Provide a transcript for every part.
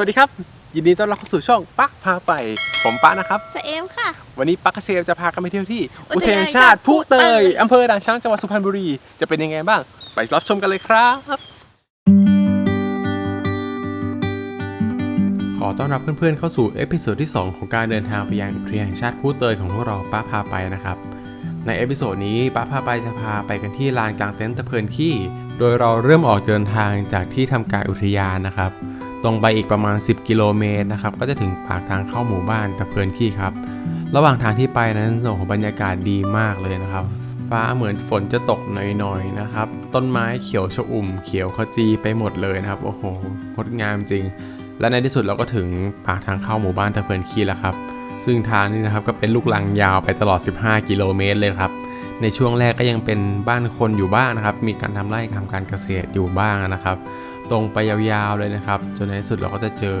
วัสดีครับ ยินดีต้อนรับเข้าสู่ช่องปักพาไป ผมป้านะครับ จะเอมค่ะ วันนี้ปักเกษมจะพากันไปเที่ยวที่ อุอุททยานยานชาติผู้ผู้เตเตยยอำเภอด่านช้างจังหวัดสุพรรณบุรี จะเป็นยังไงบ้าง ไปรับชมกันเลยครับ ขอต้อนรับเพื่อนๆเข้าสู่เอพิโซดที่ 2 ของการเดินทางไปยังอุทยานแห่งชาติผู้เตยของพวกเราป้าพาไปนะครับ ในเอพิโซดนี้ป้าพาไปจะพาไปกันที่ลานกลางเต็นท์ตะเพินขี้ โดยเราเริ่มออกเดินทางจากที่ทำการอุทยานนะครับ ตรงไปอีกประมาณ 10 กิโลเมตรนะครับ ก็จะถึงปากทางเข้าหมู่บ้านตะเพินขี้ครับ ระหว่างทางที่ไปนั้นส่งของบรรยากาศดีมากเลยนะครับ ฟ้าเหมือนฝนจะตกหน่อยๆนะครับ ต้นไม้เขียวชอุ่ม เขียวขจีไปหมดเลยนะครับ โอ้โหงดงามจริง และในที่สุดเราก็ถึงปากทางเข้าหมู่บ้านตะเพินขี้แล้วครับ ซึ่งทางนี้นะครับก็เป็นลูกลังยาวไปตลอด 15 กิโลเมตรเลยครับในช่วงแรกก็ยังเป็นบ้านคนอยู่บ้างนะครับ มีการทำไร่ทำการเกษตรอยู่บ้างนะครับ ตรงไปยาวๆเลยนะครับ จนในที่สุดเราก็จะเจอ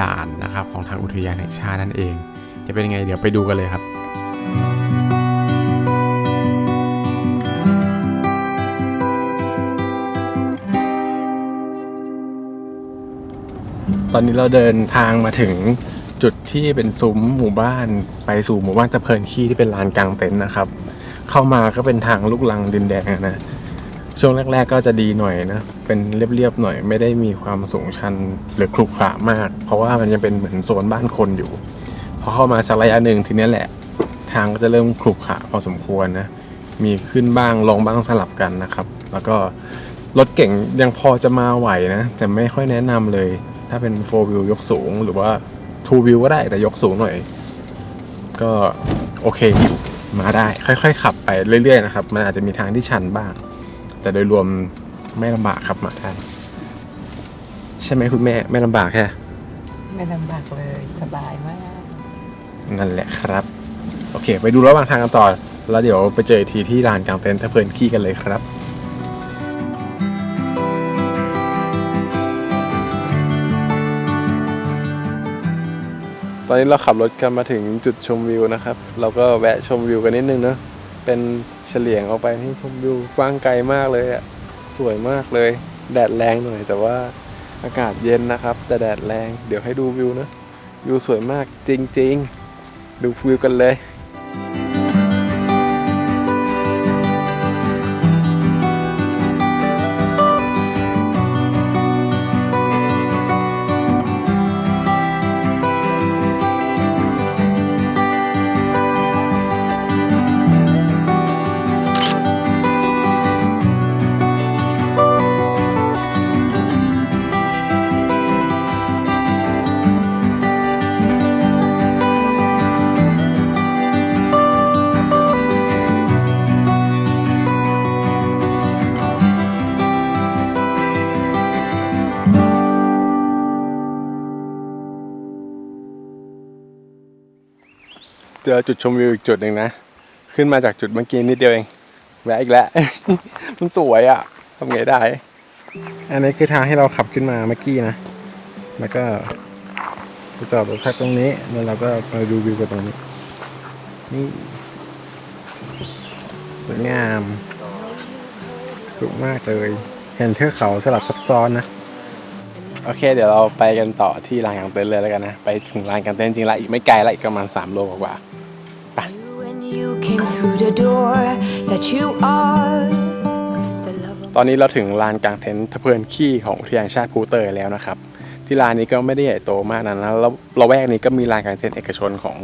ด่านนะครับของทางอุทยานแห่งชาตินั่นเอง จะเป็นยังไงเดี๋ยวไปดูกันเลยครับตอนนี้เราเดินทางมาถึงจุดที่เป็นซุ้มหมู่บ้านไปสู่หมู่บ้านตะเพินขี้ที่เป็นลานกลางเต็นท์นะครับ เข้ามาก็เป็นทางลูกลังดินแดงนะ ช่วงแรก ๆ ก็จะดีหน่อยนะ เป็นเรียบๆหน่อยไม่ได้มีความสูงชันหรือครุขระมาก เพราะว่ามันยังเป็นเหมือนโซนบ้านคนอยู่ พอเข้ามาสักระยะหนึ่งทีนี้แหละ ทางก็จะเริ่มครุขระพอสมควรนะ มีขึ้นบ้างลงบ้างสลับกันนะครับ แล้วก็รถเก่งยังพอจะมาไหวนะ แต่ไม่ค่อยแนะนำเลย ถ้าเป็น4 w h e e ยกสูง หรือว่า2 w h e e ก็ได้แต่ยกสูงหน่อย ก็โอเคอยู่มาได้ค่อย ๆ ขับไปเรื่อย ๆ นะครับ มันอาจจะมีทางที่ชันบ้าง แต่โดยรวมไม่ลำบากครับมาได้ใช่ไหมคุณแม่ไม่ลำบากแค่ไม่ลำบากเลยสบายมาก นั่นแหละครับ โอเค ไปดูระหว่างทางกันต่อ แล้วเดี๋ยวไปเจออีกทีที่ลานกลางเต็นท์ถ้าเพลินขี้กันเลยครับตอนนี้เราขับรถกันมาถึงจุดชมวิวนะครับ เราก็แวะชมวิวกันนิดนึงเนอะเป็น เฉลียงออกไปให้ชมวิวกว้างไกลมากเลยอะสวยมากเลย แดดแรงหน่อยแต่ว่าอากาศเย็นนะครับ แต่แดดแรงเดี๋ยวให้ดูวิวนะ วิวสวยมากจริง ๆ ดูวิวกันเลย เจอจุดชมวิวอีกจุดหนึ่งนะ ขึ้นมาจากจุดเมื่อกี้นิดเดียวเองแวะอีกแล้ว มันสวยอะ่ะทำไงได้ อันนี้คือทางให้เราขับขึ้นมาเมื่อกี้นะ แล้วก็ไปจอดรถพักตรงนี้ แล้วเราก็มาดูวิวกันตรงนี้ นี่สวยงามสุกมากเลยเห็นเทือกเขาสลับซับซ้อนนะ โอเค เดี๋ยวเราไปกันต่อที่ลานกลางเต็นท์เลยแล้วกันนะ ไปถึงลานกลางเต็นท์จริงๆละอีกไม่ไกลละอีกประมาณ3โลกว่า When you came through the door, that you are the love of ตอนนี้เราถึงลานกลางเต็นท์ทะเพินขี้ของอุทยานแห่งชาติภูเตยแล้วนะครับ ที่ลานนี้ก็ไม่ได้ใหญ่โตมากนะแล้วเราแวกนี้ก็มีลานกลางเต็นท์เอกชนของ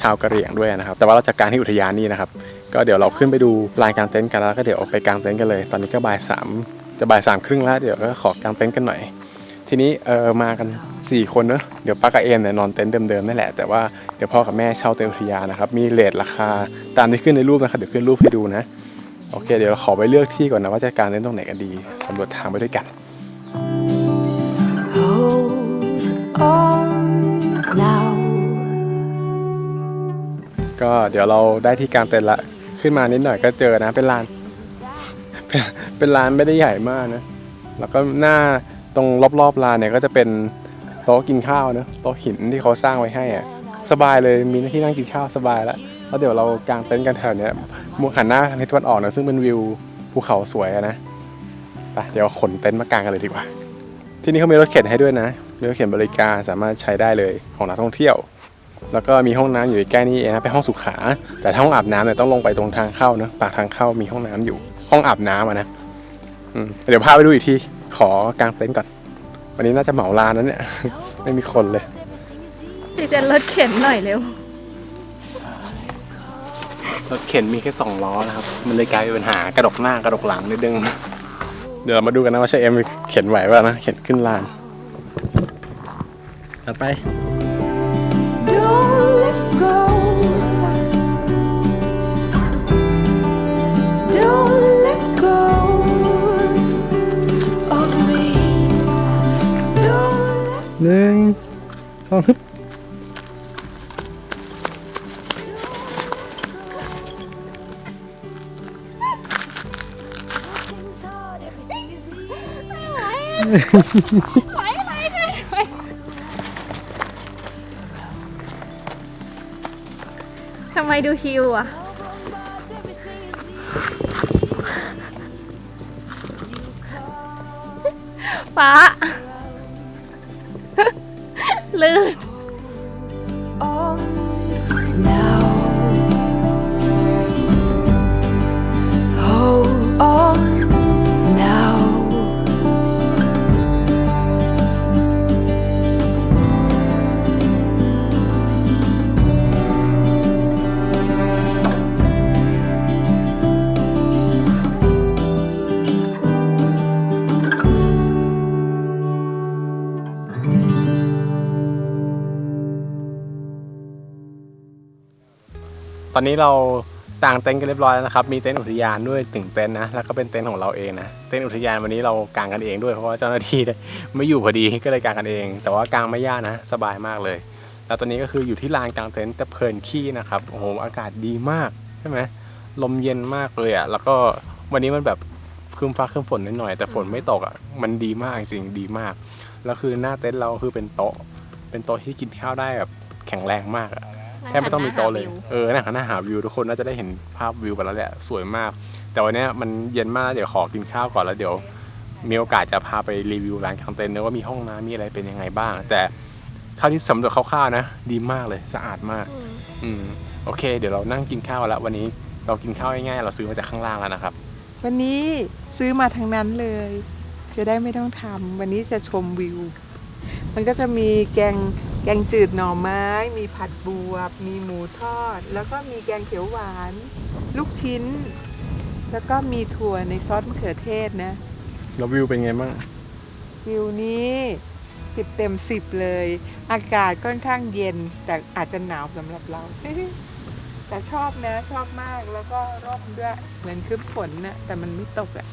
ชาวกะเหรี่ยงด้วยนะครับ แต่ว่าเราจัดการที่อุทยานนี่นะครับ ก็เดี๋ยวเราขึ้นไปดูลานกลางเต็นท์กันแล้วก็เดี๋ยวไปกางเต็นท์กันเลย ตอนนี้ก็บ่ายสามจะบ่ายสามครึ่งแล้วเดี๋ยวก็ขอกางเต็นท์กันหน่อย ทีนี้เออมากัน 4คนเนอะเดี๋ยวป้ากับเอมเนี่ยนอนเต็นท์เดิมๆนั่นแหละแต่ว่าเดี๋ยวพ่อกับแม่เช่าเต็นท์อุทยานนะครับมีเลทราคาตามที่ขึ้นในรูปนะครับเดี๋ยวขึ้นรูปให้ดูนะโอเค เดี๋ยวเราขอไปเลือกที่ก่อนนะว่าจะกางเต็นท์ตรงไหนกันดีสำรวจทางไปด้วยกัน hold on ก็เดี๋ยวเราได้ที่กางเต็นท์ละขึ้นมานิดหน่อยก็เจอนะเป็นลานเป็นเป็นลานไม่ได้ใหญ่มากนะแล้วก็หน้าตรงรอบๆลานเนี่ยก็จะเป็น โต๊ะกินข้าวนะโต๊ะหินที่เขาสร้างไว้ให้อะสบายเลยมีที่นั่งกินข้าวสบายแล้วแล้วเดี๋ยวเรากางเต็นท์กันแถวเนี้ยมุหันหน้าทางทิศตะวันออกนะซึ่งเป็นวิวภูเขาสวยอะนะไปเดี๋ยวขนเต็นท์มากางกันเลยดีกว่า ที่นี่เขามีรถเข็นให้ด้วยนะเรือเข็นบริการสามารถใช้ได้เลยของนักท่องเที่ยว แล้วก็มีห้องน้ำอยู่ใกล้นี่เองนะเป็นห้องสุขา แต่ถ้าห้องอาบน้ำเนี่ยต้องลงไปตรงทางเข้านะปากทางเข้ามีห้องน้ำอยู่ ห้องอาบน้ำอะนะเดี๋ยวพาไปดูอีกทีขอกางเต็นท์ก่อน วันนี้น่าจะเหมาลานนั้นเนี่ย ไม่มีคนเลยดิเจนรถเข็นหน่อยเร็ว รถเข็นมีแค่สองล้อนะครับ มันเลยกลายเป็นปัญหากระดกหน้ากระดกหลังนิดนึง เดี๋ยวเรามาดูกันนะว่าใช่เอ็มเข็นไหวป่ะนะ เข็นขึ้นลานตัดไป หนึ่งสองฮึบ Nothing's hard, everything is easy. ไหวไหวไหวไหวทำไมดูชิวอะ No bombs, everything is easy. You call ฟ้า ลื่น ตอนนี้เราต่างเต็นท์กันเรียบร้อยแล้วนะครับ มีเต็นท์อุทยานด้วยถึงเต็นท์นะ แล้วก็เป็นเต็นท์ของเราเองนะ เต็นท์อุทยานวันนี้เรากางกันเองด้วย เพราะว่าเจ้าหน้าที่ไม่อยู่พอดี ก็เลยกางกันเอง แต่ว่ากางไม่ยากนะ สบายมากเลย แล้วตอนนี้ก็คืออยู่ที่ลานกางเต็นท์แต่เพลินขี้นะครับ โอ้โห อากาศดีมากใช่ไหมลมเย็นมากเลยอะ แล้วก็วันนี้มันแบบครึมฟ้าครึมฝนนิดหน่อย แต่ฝนไม่ตกอะ มันดีมากจริงๆดีมาก แล้วคือหน้าเต็นท์เราคือเป็นโต๊ะ เป็นโต๊ะที่กินข้าวได้แบบแข็งแรงมากอะ แทบไม่ต้องมีโต๊ะเลย เออนั่งหันหน้าหาวิวทุกคนน่าจะได้เห็นภาพวิวไปแล้วแหละ สวยมาก แต่วันเนี้ยมันเย็นมากเดี๋ยวขอกินข้าวก่อนแล้วเดี๋ยว มีโอกาสจะพาไปรีวิวร้านกางเต็นท์นะว่ามีห้องน้ำมีอะไรเป็นยังไงบ้าง แต่เท่าที่สำรวจคร่าวๆนะ ดีมากเลยสะอาดมาก อืมโอเค เดี๋ยวเรานั่งกินข้าวแล้ววันนี้เรากินข้าวง่ายๆเราซื้อมาจากข้างล่างแล้วนะครับ วันนี้ซื้อมาทางนั้นเลย จะได้ไม่ต้องทำวันนี้จะชมวิว มันก็จะมีแกง แกงจืดหน่อไม้ มีผัดบวบ มีหมูทอด แล้วก็มีแกงเขียวหวาน ลูกชิ้น แล้วก็มีถั่วในซอสมะเขือเทศนะ แล้ววิวเป็นไงบ้าง วิวนี้สิบเต็มสิบเลย อากาศค่อนข้างเย็น แต่อาจจะหนาวสำหรับเรา แต่ชอบนะ ชอบมาก แล้วก็ร่มด้วย เหมือนครึ้มฝนนะแต่มันไม่ตกอะ่ะ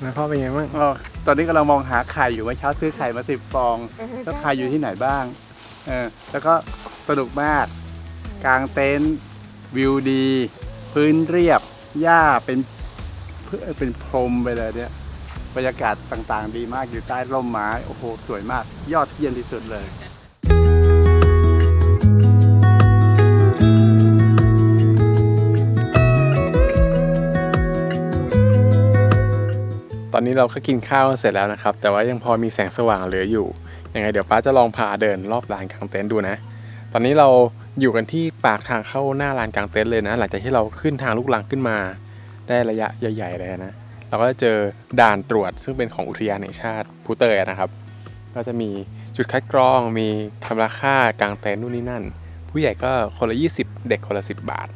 แล้วพ่อเป็นไงบ้างอ๋อตอนนี้กำลังมองหาไข่อยู่เมื่อเช้าซื้อไข่มาสิบฟอง แล้วไข่อยู่ที่ไหนบ้าง เออแล้วก็สนุกมาก กลางเต็นท์วิวดี พื้นเรียบ หญ้าเป็นพืเป็นพรมไปเลยเนี่ยบรรยากาศต่างๆ ดีมากอยู่ใต้ร่มไม้โอ้โห สวยมาก ยอดเยี่ยมที่สุดเลยตอนนี้เราก็กินข้าวเสร็จแล้วนะครับ แต่ว่ายังพอมีแสงสว่างเหลืออยู่ ยังไงเดี๋ยวป้าจะลองพาเดินรอบลานกลางเต็นท์ดูนะ ตอนนี้เราอยู่กันที่ปากทางเข้าหน้าลานกลางเต็นท์เลยนะ หลังจากที่เราขึ้นทางลูกลังขึ้นมา ได้ระยะใหญ่ๆเลยนะ เราก็จะเจอด่านตรวจซึ่งเป็นของอุทยานแห่งชาติภูเตยนะครับ ก็จะมีจุดคัดกรอง มีคำราคากลางเต็นท์นู่นนี่นั่น ผู้ใหญ่ก็คนละ 20 เด็กคนละ 10 บาท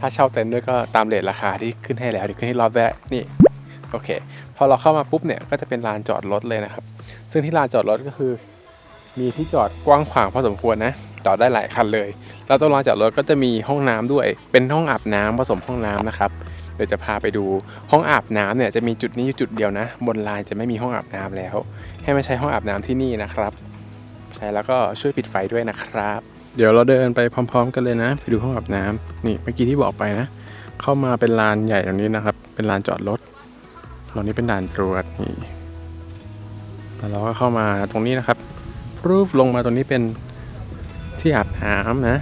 ถ้าเช่าเต็นท์ด้วยก็ตามเรทราคาที่ขึ้นให้แล้วที่ขึ้นให้รอบแรกนี่โอเค พอเราเข้ามาปุ๊บเนี่ยก็จะเป็นลานจอดรถเลยนะครับ ซึ่งที่ลานจอดรถก็คือ มีที่จอดกว้างขวางพอสมควรนะ จอดได้หลายคันเลย แล้วตรงลานจอดรถก็จะมีห้องน้ำด้วย เป็นห้องอาบน้ำผสมห้องน้ำนะครับ เดี๋ยวจะพาไปดูห้องอาบน้ำเนี่ยจะมีจุดนี้อยู่จุดเดียวนะ บนลานจะไม่มีห้องอาบน้ำแล้ว ให้มาใช้ห้องอาบน้ำที่นี่นะครับ ใช่แล้วก็ช่วยปิดไฟด้วยนะครับ เดี๋ยวเราเดินไปพร้อม ๆ กันเลยนะ ไปดูห้องอาบน้ำนี่เมื่อกี้ที่บอกไปนะ เข้ามาเป็นลานใหญ่ตรงนี้นะครับ เป็นลานจอดรถตรงนี้เป็นด่านตรวจนี่แล้วเราก็เข้ามาตรงนี้นะครับ รูปลงมาตรงนี้เป็นที่อาบน้ำนะ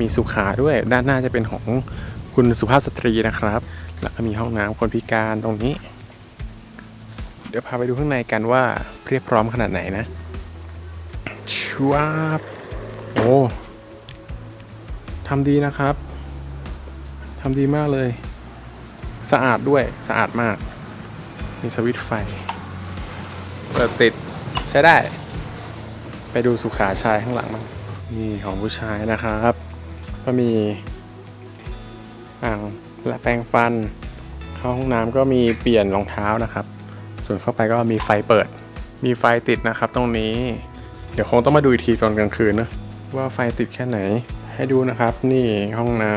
มีสุขาด้วยด้านหน้าจะเป็นของคุณสุภาพสตรีนะครับ แล้วก็มีห้องน้ำคนพิการตรงนี้ เดี๋ยวพาไปดูข้างในกันว่าเรียบพร้อมขนาดไหนนะชวาบโอ้ทำดีนะครับทำดีมากเลย สะอาดด้วยสะอาดมาก มีสวิตช์ไฟเปิดติด ใช้ได้ ไปดูสุขาชายข้างหลังมั้งนี่ของผู้ชายนะครับ ก็มีอ่างและแปรงฟัน เข้าห้องน้ำก็มีเปลี่ยนรองเท้านะครับ ส่วนเข้าไปก็มีไฟเปิด มีไฟติดนะครับ ตรงนี้ เดี๋ยวคงต้องมาดูอีกทีตอนกลางคืนนะว่าไฟติดแค่ไหน ให้ดูนะครับ นี่ห้องน้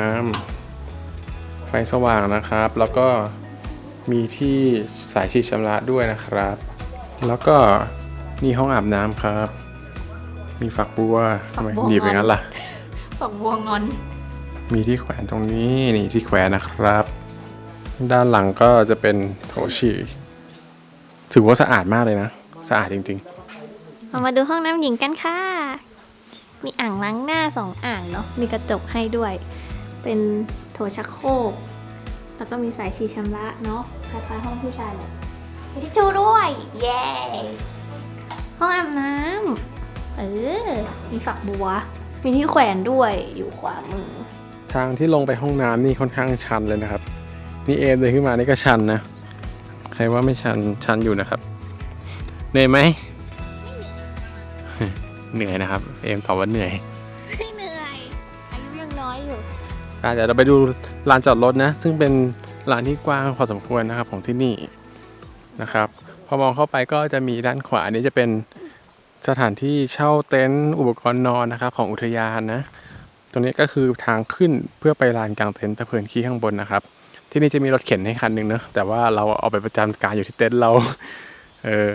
ำไฟสว่างนะครับ แล้วก็มีที่สายฉีดชำระด้วยนะครับ แล้วก็ นี่ห้องอาบน้ำครับ มีฝักบัวทำไมฝักบัวหนีบอย่างนั้นล่ะ ฝักบัวงอน มีที่แขวนตรงนี้นี่ที่แขวนนะครับ ด้านหลังก็จะเป็นโถฉี่ถือว่าสะอาดมากเลยนะ สะอาดจริงเรามาดูห้องน้ำหญิงกันค่ะ มีอ่างล้างหน้าสองอ่างเนาะมีกระจกให้ด้วย เป็นโถชักโครกแล้วก็มีสายฉีดชำระเนาะคล้ายๆห้องผู้ชายเลยมีทิชชู่ด้วย เย้ ห้องอาบน้ำเออ มีฝักบัว มีที่แขวนด้วยอยู่ขวามือๆทางที่ลงไปห้องน้ำนี่ค่อนข้างชันเลยนะครับ นี่เอมเดินขึ้นมานี่ก็ชันนะ ใครว่าไม่ชันชันอยู่นะครับ เหนื่อยไหม เหนื่อยนะครับ เอมตอบว่าเหนื่อย ไม่เหนื่อยอายุยังน้อยอยู่อะเดี๋ยวเราไปดูลานจอดรถนะ ซึ่งเป็นลานที่กว้างพอสมควรนะครับของที่นี่นะครับ พอมองเข้าไปก็จะมีด้านขวานี้จะเป็นสถานที่เช่าเต็นท์อุปกรณ์นอนนะครับ ของอุทยานนะ ตรงนี้ก็คือทางขึ้นเพื่อไปลานกลางเต็นท์ตะเพินขี้ข้างบนนะครับ ที่นี่จะมีรถเข็นให้คันหนึ่งเนะแต่ว่าเราเอาไปประจำการอยู่ที่เต็นท์เรา เออ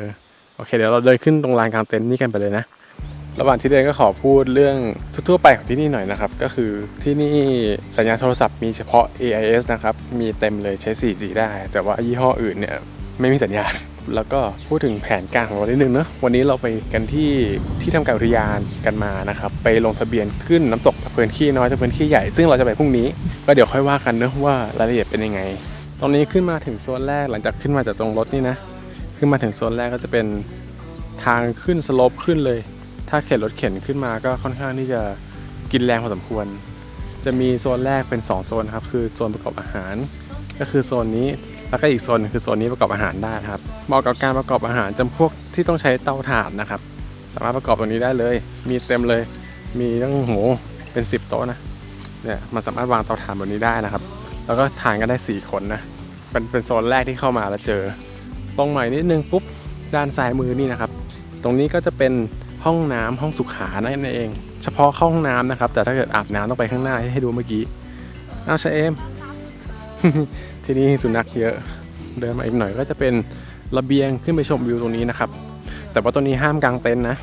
โอเคเดี๋ยวเราเดินขึ้นตรงลานกลางเต็นท์นี่กันไปเลยนะ ระหว่างที่เดินก็ขอพูดเรื่องทั่วไปของที่นี่หน่อยนะครับ ก็คือที่นี่สัญญาณโทรศัพท์มีเฉพาะ AIS นะครับ มีเต็มเลยใช้ 4G ได้ แต่ว่ายี่ห้ออื่นเนี่ยไม่มีสัญญาณ แล้วก็พูดถึงแผนการของเรานิดนึงเนอะวันนี้เราไปกันที่ที่ทำการอุทยานกันมานะครับไปลงทะเบียนขึ้นน้ำตกตะเพินขี้น้อยตะเพินขี้ใหญ่ซึ่งเราจะไปพรุ่งนี้ ก็เดี๋ยวค่อยว่ากันเนอะว่ารายละเอียดเป็นยังไงตอนนี้ขึ้นมาถึงโซนแรกหลังจากขึ้นมาจากตรงรถนี่นะขึ้นมาถึงโซนแรกก็จะเป็นทางขึ้นสโลปขึ้นเลย ถ้าเข็นรถเข็นขึ้นมาก็ค่อนข้างที่จะกินแรงพอสมควร จะมีโซนแรกเป็น 2 โซนครับคือโซนประกอบอาหาร ก็คือโซนนี้ แล้วก็อีกโซนคือโซนนี้ประกอบอาหารได้ครับเหมาะกับการประกอบอาหารจำพวกที่ต้องใช้เตาถ่านนะครับ สามารถประกอบตรงนี้ได้เลย มีเต็มเลย มีตั้งโหเป็น 10 โต๊ะนะเนี่ยมันสามารถวางเตาถ่านบนนี้ได้นะครับ แล้วก็ทานกันได้ 4 คนนะเป็นเป็นโซนแรกที่เข้ามาแล้วเจอ ตรงใหม่นิดนึงปุ๊บด้านซ้ายมือนี่นะครับ ตรงนี้ก็จะเป็นห้องน้ำห้องสุขานั่นเอง เฉพาะห้องน้ำนะครับ แต่ถ้าเกิดอาบน้ำต้องไปข้างหน้าให้ดูเมื่อกี้เอาวชเอม ที่นี่สุนัขเยอะ เดินมาอีกหน่อยก็จะเป็นระเบียงขึ้นไปชมวิวตรงนี้นะครับ แต่ว่าตรงนี้ห้ามกางเต็นท์นะ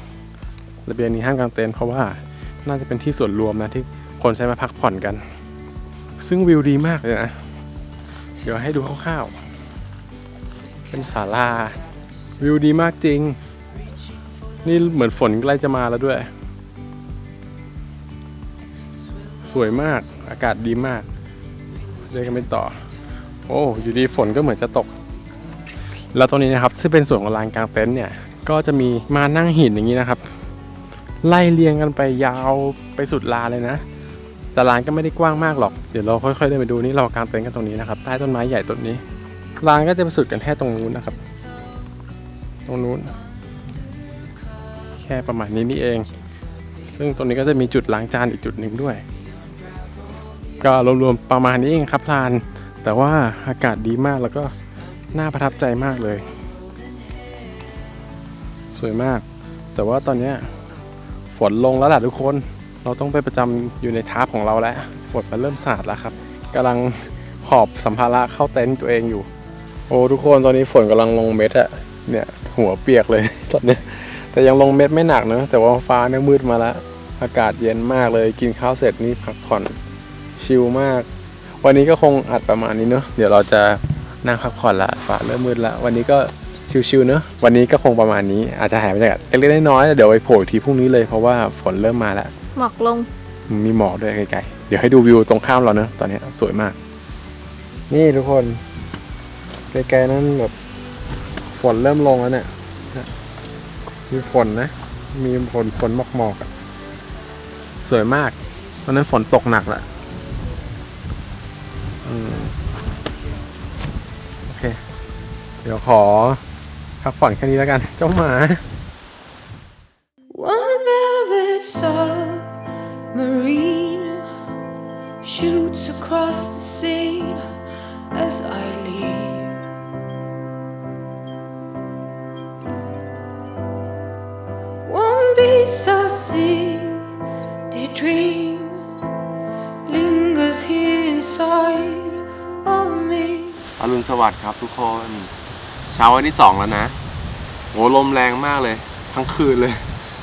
ระเบียงนี้ห้ามกางเต็นท์เพราะว่าน่าจะเป็นที่ส่วนรวมนะที่คนใช้มาพักผ่อนกัน ซึ่งวิวดีมากเลยนะ เดี๋ยวให้ดูคร่าวๆ เป็นศาลา วิวดีมากจริง นี่เหมือนฝนใกล้จะมาแล้วด้วย สวยมาก อากาศดีมาก เดินกันไปต่อ โอ้อยู่ดีฝนก็เหมือนจะตก แล้วตรงนี้นะครับซึ่งเป็นส่วนของลานกลางเต็นท์เนี่ย ก็จะมีมานั่งหินอย่างนี้นะครับ ไล่เรียงกันไปยาวไปสุดลานเลยนะ แต่ลานก็ไม่ได้กว้างมากหรอก เดี๋ยวเราค่อยๆเดินไปดูนี่เรากางเต็นท์กันตรงนี้นะครับ ใต้ต้นไม้ใหญ่ต้นนี้ ลานก็จะไปสุดกันแค่ตรงนู้นนะครับ ตรงนู้น แค่ประมาณนี้นี่เอง ซึ่งตรงนี้ก็จะมีจุดล้างจานอีกจุดหนึ่งด้วย ก็รวมๆประมาณนี้เองครับลาน แต่ว่าอากาศดีมากแล้วก็น่าประทับใจมากเลย สวยมาก แต่ว่าตอนนี้ฝนลงแล้วล่ะทุกคน เราต้องไปประจำอยู่ในทาร์ปของเราแล้ว ฝนมันเริ่มสาดแล้วครับกำลังหอบสัมภาระเข้าเต็นท์ตัวเองอยู่ โอ้ทุกคนตอนนี้ฝนกำลังลงเม็ดอะเนี่ย หัวเปียกเลยตอนนี้แต่ยังลงเม็ดไม่หนักนะแต่ว่าฟ้าเนี่ยมืดมาแล้วอากาศเย็นมากเลยกินข้าวเสร็จนี่พักผ่อน ชิลมาก วันนี้ก็คงอัดประมาณนี้เนอะเดี๋ยวเราจะนั่งพักผ่อนละฟ้าเริ่มมืดละวันนี้ก็ชิลๆเนอะวันนี้ก็คงประมาณนี้อาจจะหายบรรยากาศเล็กๆน้อยๆเดี๋ยวไปโผล่อีกทีพรุ่งนี้เลยเพราะว่าฝนเริ่มมาแล้วหมอกลงมีหมอกด้วยไกลๆเดี๋ยวให้ดูวิวตรงข้ามเราเนอะตอนนี้สวยมาก นี่ทุกคนไกลๆนั้นแบบฝฝนเริ่มลงแล้วเนี่ย มีฝนนะ มีฝนฝนหมอกหมอกๆอะสวยมากตอนนั้นฝนตกหนักแหละ อืมโอเค เดี๋ยวขอพักผ่อนแค่นี้แล้วกัน เจ้าหมา ทุกคน เช้าวันที่สองแล้วนะโหลมแรงมากเลย ทั้งคืนเลย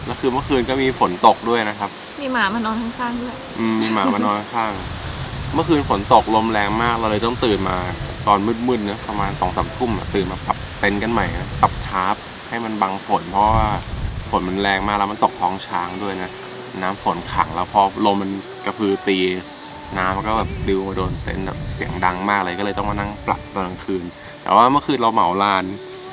แล้วคือเมื่อคืนก็มีฝนตกด้วยนะครับ มีหมามานอนข้างๆด้วยอืมมีหมามานอนข้างๆเมื่อคืนฝนตกลมแรงมากเราเลยต้องตื่นมาตอนมืดๆนะประมาณสองสามทุ่มอะตื่นมาปรับเต็นท์กันใหม่นะปรับทาร์ปให้มันบังฝน เพราะว่าฝนมันแรงมากแล้วมันตกท้องช้างด้วยนะน้ำฝนขังแล้วพอลมมันกระพือตี น้ำมันก็แบบดิวมาโดนเต็นท์แบบเสียงดังมากเลยก็เลยต้องมานั่งปรับตอนกลางคืน แต่ว่าเมื่อคืนเราเหมาลาน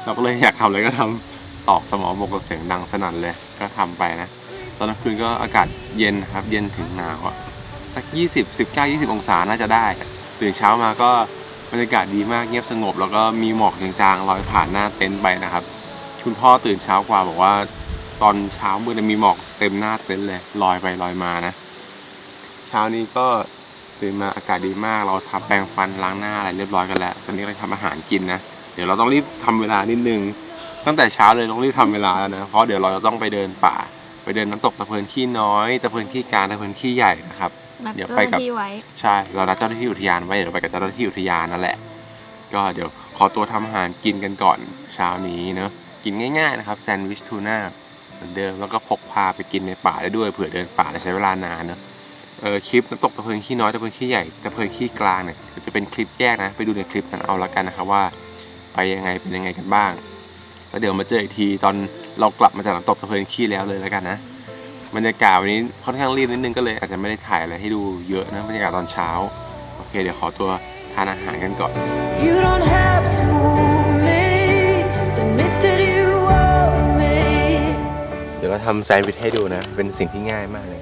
เราก็เลยอยากทำอะไรก็ทำตอกสมองบกกับเสียงดังสนั่นเลยก็ทำไปนะ ตอนกลางคืนก็อากาศเย็นครับ เย็นถึงหนาวอะสัก 20 19 20 องศาน่าจะได้ตื่นเช้ามาก็บรรยากาศดีมากเงียบสงบ แล้วก็มีหมอกจางๆลอยผ่านหน้าเต็นท์ไปนะครับ คุณพ่อตื่นเช้ากว่าบอกว่า ตอนเช้ามืดมีหมอกเต็มหน้าเต็นท์เลยลอยไปลอยมานะ เช้านี้ก็ ตื่นมาอากาศดีมาก เราทำแปรงฟันล้างหน้าอะไรเรียบร้อยกันแล้ว ตอนนี้เราทำอาหารกินนะ เดี๋ยวเราต้องรีบทำเวลานิดนึง ตั้งแต่เช้าเลยต้องรีบทำเวลาแล้วนะ เพราะเดี๋ยวเราจะต้องไปเดินป่า ไปเดินน้ำตกตะเพินขี้น้อยตะเพินขี้กลางตะเพินขี้ใหญ่นะครับนัดเดี๋ยวเจ้าไปหกับน้าที่ไว้ใช่ เรานัดเจ้าหน้าที่อุทยานไว้ เดี๋ยวไปกับเจ้าหน้าที่อุทยานนั่นแหละ ก็เดี๋ยวขอตัวทำอาหารกินกันก่อนเช้านี้เนอะกินง่ายๆนะครับแซนด์วิชทูน่าเหมือนเดิมแล้วก็พกพาไปกินในป่าได้ด้วยเผื่อเดินป่าแล้วใช้เวลานานเนอะ เออคลิปน้ำตกตะเพินขี้น้อยตะเพินขี้ใหญ่ตะเพินขี้กลางเนี่ยจะเป็นคลิปแยกนะ ไปดูในคลิปนั้นเอาละกันนะครับว่า ไปยังไงเป็นยังไงกันบ้างแล้วเดี๋ยวมาเจออีกทีตอนเรากลับมาจากน้ำตกตะเพินขี้แล้วเลยแล้วกันนะบรรยากาศวันนี้ค่อนข้างรีบนิดนึงก็เลย อาจจะไม่ได้ถ่ายอะไรให้ดูเยอะนะบรรยากาศตอนเช้าโอเค เดี๋ยวขอตัวทานอาหารกันก่อน You don't have to me, just admit that you want me. เดี๋ยวเราทำแซนด์วิชให้ดูนะ เป็นสิ่งที่ง่ายมากเลย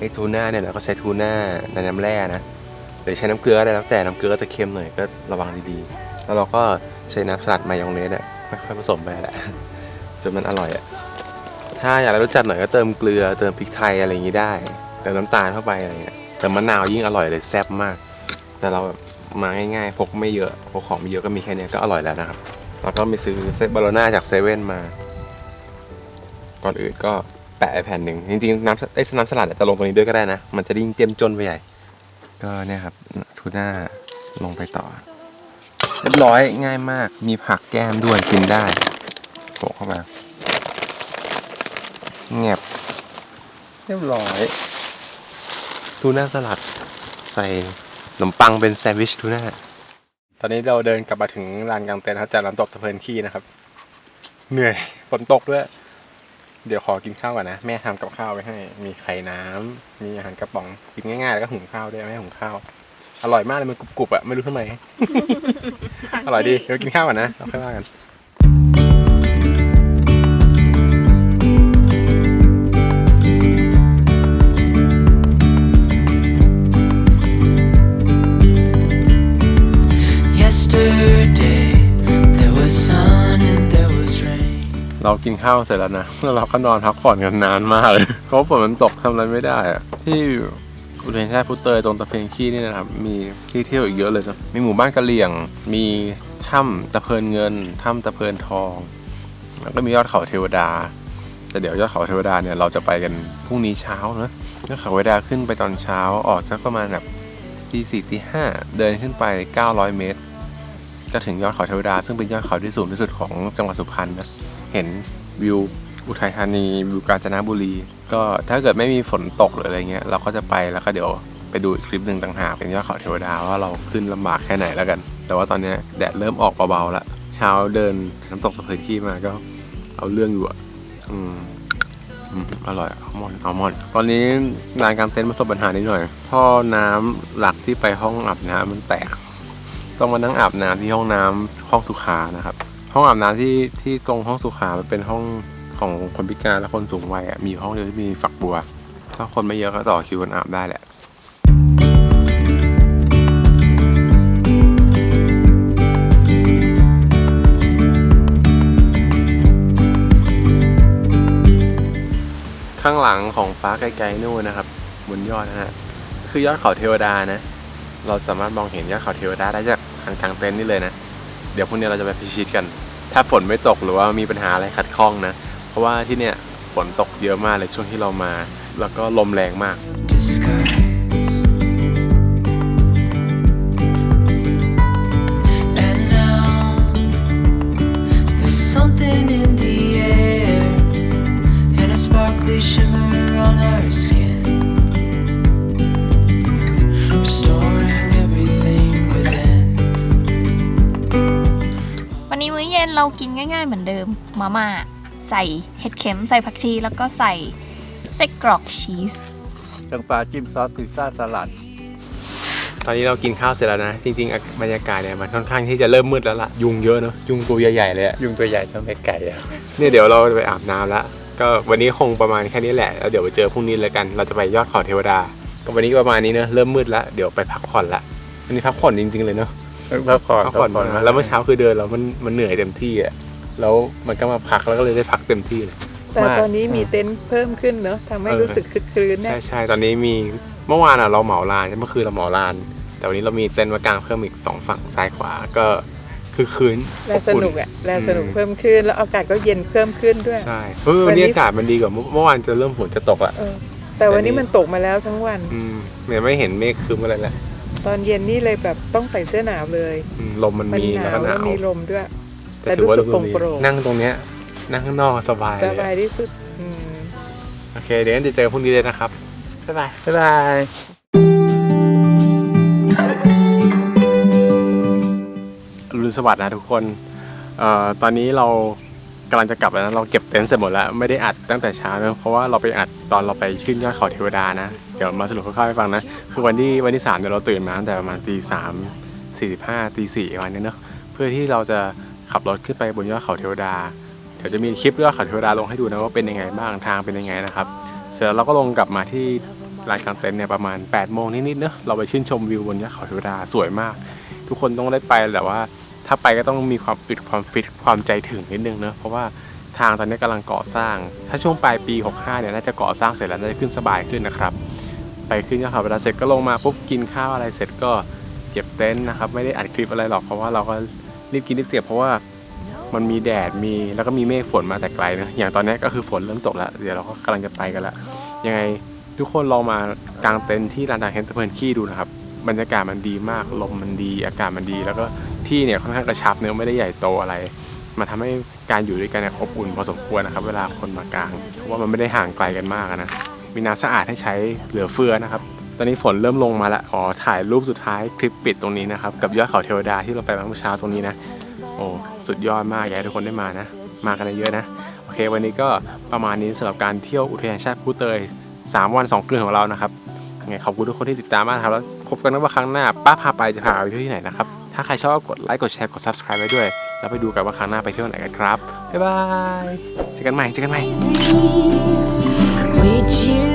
ไอ้ทูน่าเนี่ยเราก็ใช้ทูน่าในน้ำแร่นะหรือใช้น้ำเกลือก็ได้แล้วแต่น้ำเกลือก็จะเค็มหน่อยก็ระวังดีๆ แล้วเราก็ใช้น้ำสลัดมายองเนสอะค่อยๆผสมไปแหละจนมันอร่อยอะถ้าอยากได้รสจัดหน่อยก็เติมเกลือเติมพริกไทยอะไรอย่างนี้ได้เติมน้ำตาลเข้าไปอะไรเงี้ยเติมมะนาวยิ่งอร่อยเลยแซ่บมาก แต่เราแบบมาง่ายๆพกไม่เยอะพกของไม่เยอะก็มีแค่นี้ก็อร่อยแล้วนะครับแล้วก็มีซื้อเซตบาโลน่าจากเซเว่นมา ก่อนอื่นก็ แปะไอ้แผ่นหนึ่งจริงๆน้ำไอ้น้ำสลัดอาจจะลงตรงนี้ด้วยก็ได้นะ มันจะยิ่งเต็มจนไปใหญ่ ก็เนี่ยครับทูน่าลงไปต่อเรียบร้อยง่ายมากมีผักแก้มด้วยกินได้โปะเข้ามาเงียบเรียบร้อยทูน่าสลัดใส่ขนมปังเป็นแซนด์วิชทูน่าตอนนี้เราเดินกลับมาถึงลานกลางเต็นท์ครับจากน้ำตกตะเพินขี้นะครับ เหนื่อยฝนตกด้วย เดี๋ยวขอกินข้าวก่อนนะ แม่ทำกับข้าวไว้ให้ มีไข่น้ำมีอาหารกระป๋องกินง่ายๆแล้วก็หุงข้าวด้วยแม่หุงข้าว อร่อยมากเลยมันกรุบๆอะไม่รู้ทำไม อร่อยดีเดี๋ยวกินข้าวก่อนนะเราค่อยว่ากัน เรากินข้าวเสร็จแล้วนะแล้วเราก็นอนพักผ่อนกันนานมากเลยเพราะฝนมันตกทำอะไรไม่ได้อะที่อุทยานแห่งชาติพุเตยตรงตะเพียงขี้นี่นะครับมีที่เที่ยวอีกเยอะเลยนะมีหมู่บ้านกะเหรี่ยง มีถ้ำตะเพินเงินถ้ำตะเพินทอง แล้วก็มียอดเขาเทวดา แต่เดี๋ยวยอดเขาเทวดาเนี่ยเราจะไปกันพรุ่งนี้เช้านะยอดเขาเทวดาขึ้นไปตอนเช้าออกสักประมาณแบบตีสี่ตีห้าเดินขึ้นไป 900 เมตร ก็ถึงยอดเขาเทวดา ซึ่งเป็นยอดเขาที่สูงที่สุดของจังหวัดสุพรรณนะ เห็นวิวอุทัยธานีวิวกาญจนบุรี ก็ถ้าเกิดไม่มีฝนตกหรืออะไรเงี้ยเราก็จะไปแล้วก็เดี๋ยวไปดูอีกคลิปหนึ่งต่างหากเป็นยอดเขาเทวดาว่าเราขึ้นลำบากแค่ไหนแล้วกัน แต่ว่าตอนนี้แดดเริ่มออกเบาๆแล้วเช้าเดินน้ำตกตะเพินขี้มาก็เอาเรื่องอยู่อะอืมอืมอร่อยอัลมอนด์อัลมอนด์ตอนนี้ลานกลางเต็นท์ประสบปัญหานิดหน่อย ท่อน้ำหลักที่ไปห้องอาบน้ำมันแตก ต้องมานั่งอาบน้ำที่ห้องน้ำห้องสุขานะครับ ห้องอาบน้ำที่ที่ตรงห้องสุขามันเป็นห้องของคนพิการและคนสูงวัยอะมีห้องเดียวที่มีฝักบัวก็คนไม่เยอะก็ต่อคิวกันอาบได้แหละข้างหลังของฟ้าไกลๆนู่นนะครับบนยอดนะฮะคือยอดเขาเทวดานะ เราสามารถมองเห็นยอดเขาเทวดาได้จากทางกลางเต็นท์นี่เลยนะ เดี๋ยวพรุ่งนี้เราจะไปพิชิตกัน ถ้าฝนไม่ตกหรือว่ามีปัญหาอะไรขัดข้องนะ เพราะว่าที่เนี่ยฝนตกเยอะมากเลยช่วงที่เรามา แล้วก็ลมแรงมาก ย็นเรากินง่าย ๆ เหมือนเดิมมาม่าใส่เห็ดเข็มใส่ผักชี แล้วก็ใส่ไส้กรอกชีสจังปลาจิ้มซอสซีซ่าสลัด ตอนนี้เรากินข้าวเสร็จแล้วนะ จริงๆอะบรรยากาศเนี่ยมันค่อนข้างที่จะเริ่มมืดแล้วล่ะ ยุงเยอะเนอะยุงตัวใหญ่ๆเลยอะยุงตัวใหญ่ต้องไปไก่อะเนี่ยเดี๋ยวเราจะไปอาบน้ำละก็วันนี้คงประมาณแค่นี้แหละแล้วเดี๋ยวไปเจอพรุ่งนี้เลยกัน เราจะไปยอดเขาเทวดา ก็วันนี้ประมาณนี้เนอะเริ่มมืดแล้วเดี๋ยวไปพักผ่อนละวันนี้พักผ่อนจริงๆเลยเนอะ พักผ่อนพักผ่อนมาแล้วเมื่อเช้าคือเดินแล้วมันมันเหนื่อยเต็มที่อะแล้วมันก็มาพักแล้วก็เลยได้พักเต็มที่เลยแต่มากตอนนี้มีเต็นท์เพิ่มขึ้นเนอะทำให้เออรู้สึกคึกคืนเนี่ใช่ยใช่ตอนนี้มีเมื่อวานอะเราเหมาลานเมื่อคืนเราเหมาลาน แต่วันนี้เรามีเต็นท์มากางเพิ่มอีกสองฝั่งซ้ายขวาก็คือคืนและสนุกอะและสนุกเพิ่มขึ้นแล้วอากาศก็เย็นเพิ่มขึ้นด้วยใช่เออวันนี้อากาศมันดีกว่าเมื่อเมื่อวานจะเริ่มฝนจะตกอะเออแต่วันนี้มันตกมาแล้วทั้งวันอืมเนี่ยไม่เห็นเมฆครึ้มอะไรแล้ว ตอนเย็นนี่เลยแบบต้องใส่เสื้อหนาวเลยอืมลมมันมันมีหแล้วนาวก็หแล้นาววมีลมด้วย แต่ถือว่ารู้สึกลมดีโปร่งๆนั่งตรงเนี้ยนั่งข้างนอกสบายสเลยบายที่สุดอืม โอเค เดี๋ยวงั้นจะเจอพรุ่งนี้เลยนะครับบ๊ายบายบ๊ายบายอรุณสวัสดิ์นะทุกคนเอ่อตอนนี้เรากำลังจะกลับแล้วนะเราเก็บเต็นท์เสร็จหมดแล้วไม่ได้อัดตั้งแต่เช้านะเพราะว่าเราไปอัดตอนเราไปขึ้นยอดเขาเทวดานะเดี๋ยวมาสรุปคร่าวๆให้ฟังนะ คือวันที่วันที่สามเนี่ยวเราตื่นมาตั้งแต่ประมาณตีสามสี่สิบห้าตีสี่วันนี้เนาะเพื่อที่เราจะขับรถขึ้นไปบนยอดเขาเทวดา เดี๋ยวจะมีคลิปยอดเขาเทวดาลงให้ดูนะว่าเป็นยังไงบ้างทางเป็นยังไงนะครับ เสร็จแล้วเราก็ลงกลับมาที่ลานกลางเต็นท์เนี่ยประมาณ8ปดโมงนิดๆเนอะเราไปชื่นชมวิวบนยอดเขาเทวดาสวยมาก ทุกคนต้องได้ไปแต่ว่าถ้าไปก็ต้องมีความอึดความฟิตความใจถึงนิดนึงเนอะเพราะว่าทางตอนนี้กำลังก่อสร้าง ถ้าช่วงปลายปี 65 เนี่ยน่าจะก่อสร้างเสร็จแล้วน่าจะขึ้นสบายขึ้นนะครับ ไปขึ้นยอดเขาเวลาเสร็จก็ลงมาปุ๊บกินข้าวอะไรเสร็จก็เก็บเต็นท์นะครับ ไม่ได้อัดคลิปอะไรหรอกเพราะว่าเราก็รีบกินรีบเก็บเพราะว่ามันมีแดดมีแล้วก็มีเมฆฝนมาแต่ไกลนะอย่างตอนนี้ก็คือฝนเริ่มตกแล้ว เดี๋ยวเราก็กำลังจะไปกันละยังไงทุกคนลองมากางเต็นท์ที่ลานดาเฮนเตอร์เพลนขี้ดูนะครับบรรยากาศมันดีมากลมมันดี อากาศมันดี แล้วก็ที่เนี่ยค่อนข้างกระชับเนื้อไม่ได้ใหญ่โตอะไรมาทำให้การอยู่ด้วยกันอบอุ่นพอสมควรนะครับ เวลาคนมากางเพราะว่ามันไม่ได้ห่างไกลกันมากนะ มีน้ำสะอาดให้ใช้เหลือเฟือนะครับ ตอนนี้ฝนเริ่มลงมาล้วขอถ่ายรูปสุดท้ายคลิปปิดตรงนี้นะครับ กับยอดเขาเทวดาที่เราไปมาเมื่อเช้าตรงนี้นะ โอ้สุดยอดมากอยากให้ทุกคนได้มานะ มากันเยอะๆนะ โอเค วันนี้ก็ประมาณนี้สำหรับการเที่ยวอุทยานชาติผู้เตย 3 วัน 2 คืนของเรานะครับยังไงขอบคุณทุกคนที่ติดตามมากครับแล้วพบกันว่าครั้งหน้าป้าพาไปจะพาไปเที่ยวที่ไหนนะครับถ้าใครชอบก็กดไลค์กดแชร์กด subscribe ไว้ด้วย แล้วไปดูกันว่าครั้งหน้าไปเที่ยวไหนกันครับบ๊ายบายเจอกันใหม่เจอกันใหม่ Would you?